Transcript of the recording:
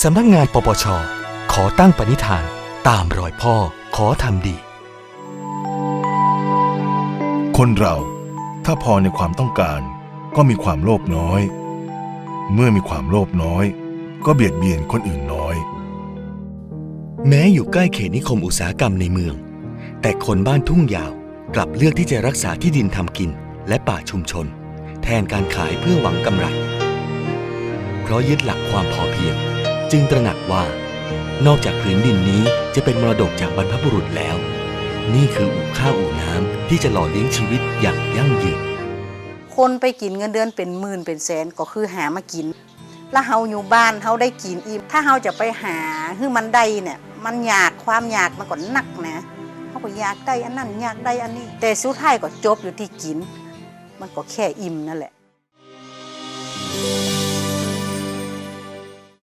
สำนักงานปปช ขอตั้งปณิธาน ตามรอยพ่อขอทำดี คนเราถ้าพอในความต้องการ ก็มีความโลภน้อย เมื่อมีความโลภน้อย ก็เบียดเบียนคนอื่นน้อย แม้อยู่ใกล้เขตนิคมอุตสาหกรรมในเมือง แต่คนบ้านทุ่งยาวกลับเลือกที่จะรักษาที่ดินทำกิน และป่าชุมชน แทนการขายเพื่อหวังกำไร เพราะยึดหลักความพอเพียง จึงตระหนักว่า นอกจากผืนดินนี้จะเป็นมรดกจากบรรพบุรุษแล้ว นี่คืออู่ข้าวอู่น้ำที่จะหล่อเลี้ยงชีวิตอย่างยั่งยืน คนไปกินเงินเดือนเป็นหมื่นเป็นแสนก็คือหามากิน แล้วเฮาอยู่บ้านเฮาได้กินอิ่มถ้าเฮาจะไปหาคือมันได้เนี่ย มันอยากความอยากมันก็หนักนะเฮาก็อยากได้อันนั้นอยากได้อันนี้ แต่สุดท้ายก็จบอยู่ที่กิน มันก็แค่อิ่มนั่นแหละ